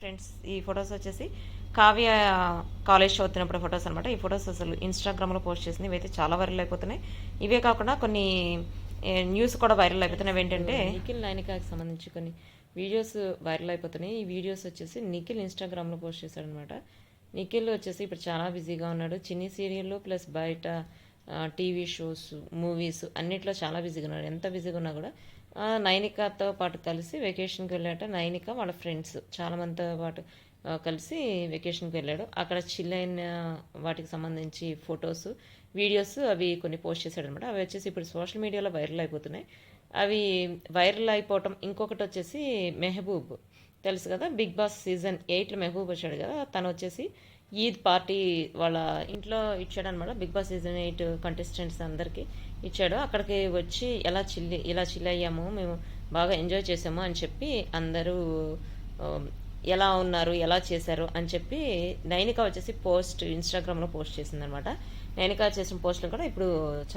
Friends ఈ photos వచ్చేసి Kavya college చదువుతున్నప్పుడు ఫొటోస్ అనమాట ఈ ఫొటోస్ అసలు ఇన్స్టాగ్రామ్లో పోస్ట్ చేసింది. ఇవైతే చాలా వైరల్ అయిపోతున్నాయి. ఇవే కాకుండా కొన్ని న్యూస్ కూడా వైరల్ అయిపోతున్నాయి. ఏంటంటే నిఖిల్ నైనికాకి సంబంధించి కొన్ని వీడియోస్ వైరల్ అయిపోతున్నాయి. ఈ వీడియోస్ వచ్చేసి నిఖిల్ ఇన్స్టాగ్రామ్లో పోస్ట్ చేశాడనమాట నిఖిల్ వచ్చేసి ఇప్పుడు చాలా బిజీగా ఉన్నాడు. చిన్ని సీరియల్లో ప్లస్ బయట టీవీ షోస్ మూవీస్ అన్నిట్లో చాలా బిజీగా ఉన్నారు. ఎంత బిజీగా ఉన్నా కూడా నైనికతో పాటు కలిసి వెకేషన్కి వెళ్ళాట నైనిక వాళ్ళ ఫ్రెండ్స్ చాలామందితో పాటు. కలిసి వెకేషన్కి వెళ్ళాడు. అక్కడ చిల్ అయిన వాటికి సంబంధించి ఫొటోస్ వీడియోస్ అవి కొన్ని పోస్ట్ చేశాడు అనమాట అవి వచ్చేసి ఇప్పుడు సోషల్ మీడియాలో వైరల్ అయిపోతున్నాయి. అవి వైరల్ అయిపోవటం ఇంకొకటి వచ్చేసి మెహబూబ్. తెలుసు కదా? బిగ్ బాస్ సీజన్ ఎయిట్లో మెహబూబ్ వచ్చాడు కదా? తను వచ్చేసి ఈద్ పార్టీ వాళ్ళ ఇంట్లో ఇచ్చాడు అనమాట Bigg Boss season eight contestants అందరికీ ఇచ్చాడు. అక్కడికి వచ్చి ఎలా చిల్లి ఇలా చిల్ అయ్యాము మేము బాగా ఎంజాయ్ చేసాము అని చెప్పి అందరూ ఎలా ఉన్నారు ఎలా చేశారు అని చెప్పి నైనిక వచ్చేసి పోస్ట్ ఇన్స్టాగ్రామ్లో పోస్ట్ చేసిందనమాట. నైనిక చేసిన పోస్టులు కూడా ఇప్పుడు చాలా